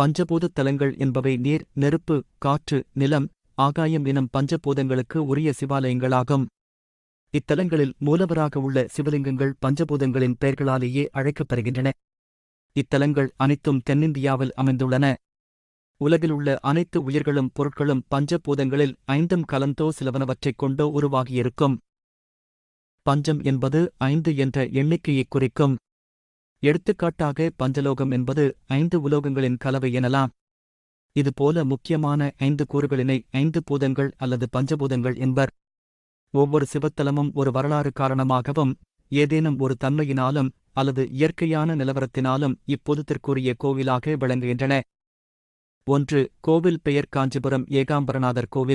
பஞ்சபூத தலங்கள் என்பவை நீர் நெருப்பு காற்று நிலம் ஆகாயம் எனும் பஞ்சபூதங்களுக்கு உரிய சிவாலயங்களாகும். இத்தலங்களில் மூலவராக உள்ள சிவலிங்கங்கள் பஞ்சபூதங்களின் பெயர்களாலேயே அழைக்கப்படுகின்றன. இத்தலங்கள் அனைத்தும் தென்னிந்தியாவில் அமைந்துள்ளன. உலகிலுள்ள அனைத்து உயிர்களும் பொருட்களும் பஞ்சபூதங்களில் ஐந்தும் கலந்தோ சிலவனவற்றைக் கொண்டோ உருவாகியிருக்கும். பஞ்சம் என்பது ஐந்து என்ற எண்ணிக்கையைக் குறிக்கும். எடுத்துக்காட்டாக பஞ்சலோகம் என்பது ஐந்து உலோகங்களின் கலவை எனலாம். இதுபோல முக்கியமான ஐந்து கூறுகளினை ஐந்து பூதங்கள் அல்லது பஞ்சபூதங்கள் என்பர். ஒவ்வொரு சிவத்தலமும் ஒரு வரலாறு காரணமாகவும் ஏதேனும் ஒரு தன்மையினாலும் அல்லது இயற்கையான நிலவரத்தினாலும் இப்பொதுத்திற்குரிய கோவிலாக விளங்குகின்றன. ஒன்று கோவில் பெயர் காஞ்சிபுரம் ஏகாம்பரநாதர் கோவில்.